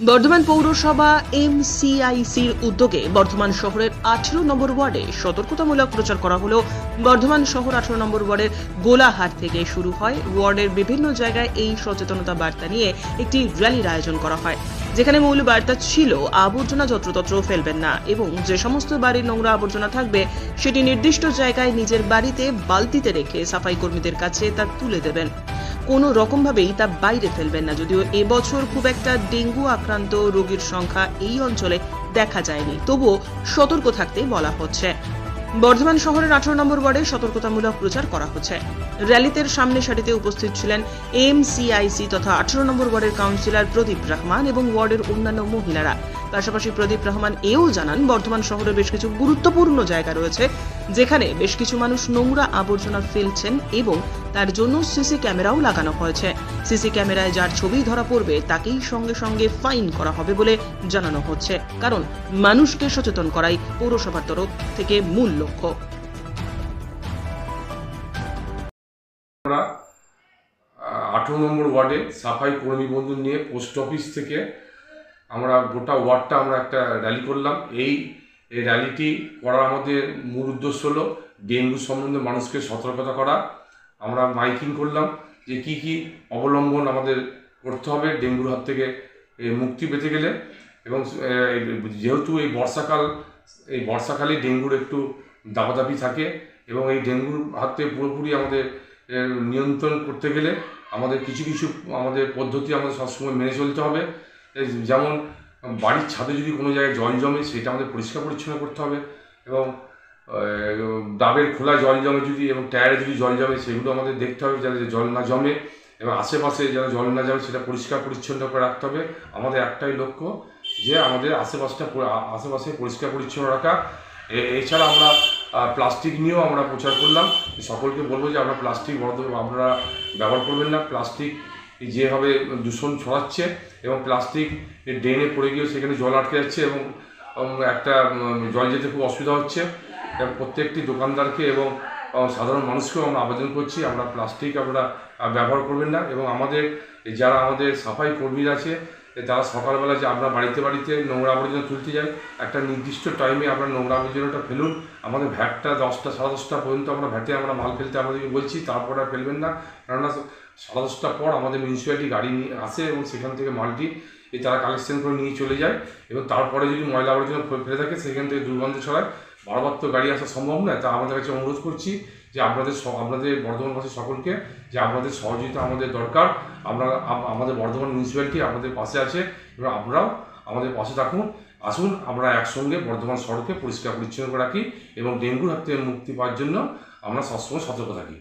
বর্ধমান পৌরসভা এমসিআইসির উদ্যোগে বর্ধমান শহরের আঠেরো নম্বর ওয়ার্ডে সতর্কতামূলক প্রচার করা হলো। বর্ধমান শহর আঠেরো নম্বর ওয়ার্ডের গোলাহাট থেকে শুরু হয়। ওয়ার্ডের বিভিন্ন জায়গায় এই সচেতনতা বার্তা নিয়ে একটি র্যালির আয়োজন করা হয়। যেখানে মূল বার্তা ছিল, আবর্জনা যত্রতত্র ফেলবেন না এবং যে সমস্ত বাড়ির নোংরা আবর্জনা থাকবে, সেটি নির্দিষ্ট জায়গায় নিজের বাড়িতে বালতিতে রেখে সাফাই কর্মীদের কাছে তা তুলে দেবেন। কোনো রকমভাবেই তা বাইরে ফেলবেন না, যদিও এবছর খুব একটা ডেঙ্গু আক্রান্ত রোগীর সংখ্যা এই অঞ্চলে দেখা যায়নি। তবুও সতর্ক থাকতে বলা হচ্ছে। বর্ধমান শহরের আঠারো নম্বর ওয়ার্ডে সতর্কতামূলক প্রচার করা হচ্ছে। র্যালিতে সামনে সারিতে উপস্থিত ছিলেন এম এমসিআইসি তথা আঠারো নম্বর ওয়ার্ডের কাউন্সিলর প্রদীপ রহমান এবং ওয়ার্ডের অন্যান্য মহিলারা। পাশাপাশি প্রদীপ রহমান এও জানান, বর্ধমান শহরে বেশ কিছু গুরুত্বপূর্ণ জায়গা রয়েছে যেখানে বেশ কিছু মানুষ নোংরা আবর্জনা ফেলছেন এবং তার জন্য সিসি ক্যামেরাও লাগানো হয়েছে। সিসি ক্যামেরায় যার ছবি ধরা পড়বে, তাকেই সঙ্গে সঙ্গে ফাইন করা হবে বলে জানানো হচ্ছে। কারণ মানুষকে সচেতন করাই পৌরসভার তরফ থেকে মূল লক্ষ্য। আঠেরো নম্বর ওয়ার্ডে সাফাই কর্মী বন্ধু নিয়ে পোস্ট অফিস থেকে আমরা গোটা ওয়ার্ডটা আমরা একটা র্যালি করলাম। এই এই র্যালিটি করার আমাদের মূল উদ্দেশ্য হলো ডেঙ্গু সম্বন্ধে মানুষকে সতর্কতা করা। আমরা মাইকিং করলাম যে কি কি অবলম্বন আমাদের করতে হবে ডেঙ্গুর হাত থেকে মুক্তি পেতে গেলে। এবং যেহেতু এই বর্ষাকাল, এই বর্ষাকালে ডেঙ্গুর একটু দাপাদাপি থাকে এবং এই ডেঙ্গুর হাত থেকে পুরোপুরি আমাদের নিয়ন্ত্রণ করতে গেলে আমাদের কিছু কিছু আমাদের পদ্ধতি আমাদের সবসময় মেনে চলতে হবে। যেমন বাড়ির ছাদে যদি কোনো জায়গায় জল জমে, সেটা আমাদের পরিষ্কার পরিচ্ছন্ন করতে হবে এবং ডাবের খোলা জল জমে যদি এবং টায়ারে যদি জল জমে, সেগুলো আমাদের দেখতে হবে যাতে জল না জমে এবং আশেপাশে যেন জল না জমে, সেটা পরিষ্কার পরিচ্ছন্ন করে রাখতে হবে। আমাদের একটাই লক্ষ্য যে আমাদের আশেপাশটা আশেপাশে পরিষ্কার পরিচ্ছন্ন রাখা। এছাড়া আমরা প্লাস্টিক নিয়েও আমরা প্রচার করলাম। সকলকে বলব যে আমরা প্লাস্টিক বদ্ধ আপনারা ব্যবহার করবেন না। প্লাস্টিক যেভাবে দূষণ ছড়াচ্ছে এবং প্লাস্টিক ড্রেনে পড়ে গিয়েও সেখানে জল আটকে যাচ্ছে এবং একটা জল যেতে খুব অসুবিধা হচ্ছে। এবং প্রত্যেকটি দোকানদারকে এবং সাধারণ মানুষকেও আমরা আবেদন করছি, আমরা প্লাস্টিক আমরা ব্যবহার করবেন না। এবং আমাদের, যারা আমাদের সাফাই কর্মীরা আছে তারা সকালবেলা যে আমরা বাড়িতে বাড়িতে নোংরা আবর্জনা তুলতে যাই, একটা নির্দিষ্ট টাইমে আমরা নোংরা আবর্জনাটা ফেলুন। আমাদের ভ্যাটটা দশটা, সাড়ে দশটা পর্যন্ত আমরা ভ্যাটে আমরা মাল ফেলতে আমাদেরকে বলছি, তারপর আর ফেলবেন না। কেননা সাড়ে দশটার পর আমাদের মিউনিসিপ্যালিটি গাড়ি নিয়ে আসে এবং সেখান থেকে মালটি এই তারা কালেকশন করে নিয়ে চলে যায়। এবং তারপরে যদি ময়লা আবর্জনা ফেলে থাকে, সেখান থেকে দুর্গন্ধ ছড়ায়। বারবার তো গাড়ি আসা সম্ভব নয়, তা আমাদের কাছে অনুরোধ করছি যে আপনাদের আপনাদের বর্ধমানবাসী সকলকে, যে আপনাদের সহযোগিতা আমাদের দরকার, আমরা আমাদের বর্ধমান মিউনিসিপ্যালিটি আমাদের পাশে আছে, এবং আপনারাও আমাদের পাশে থাকুন। আসুন, আমরা একসঙ্গে বর্ধমান সড়কে পরিষ্কার পরিচ্ছন্ন রাখি এবং ডেঙ্গুর হাত থেকে মুক্তি পাওয়ার জন্য আমরা সবসময় সতর্ক থাকি।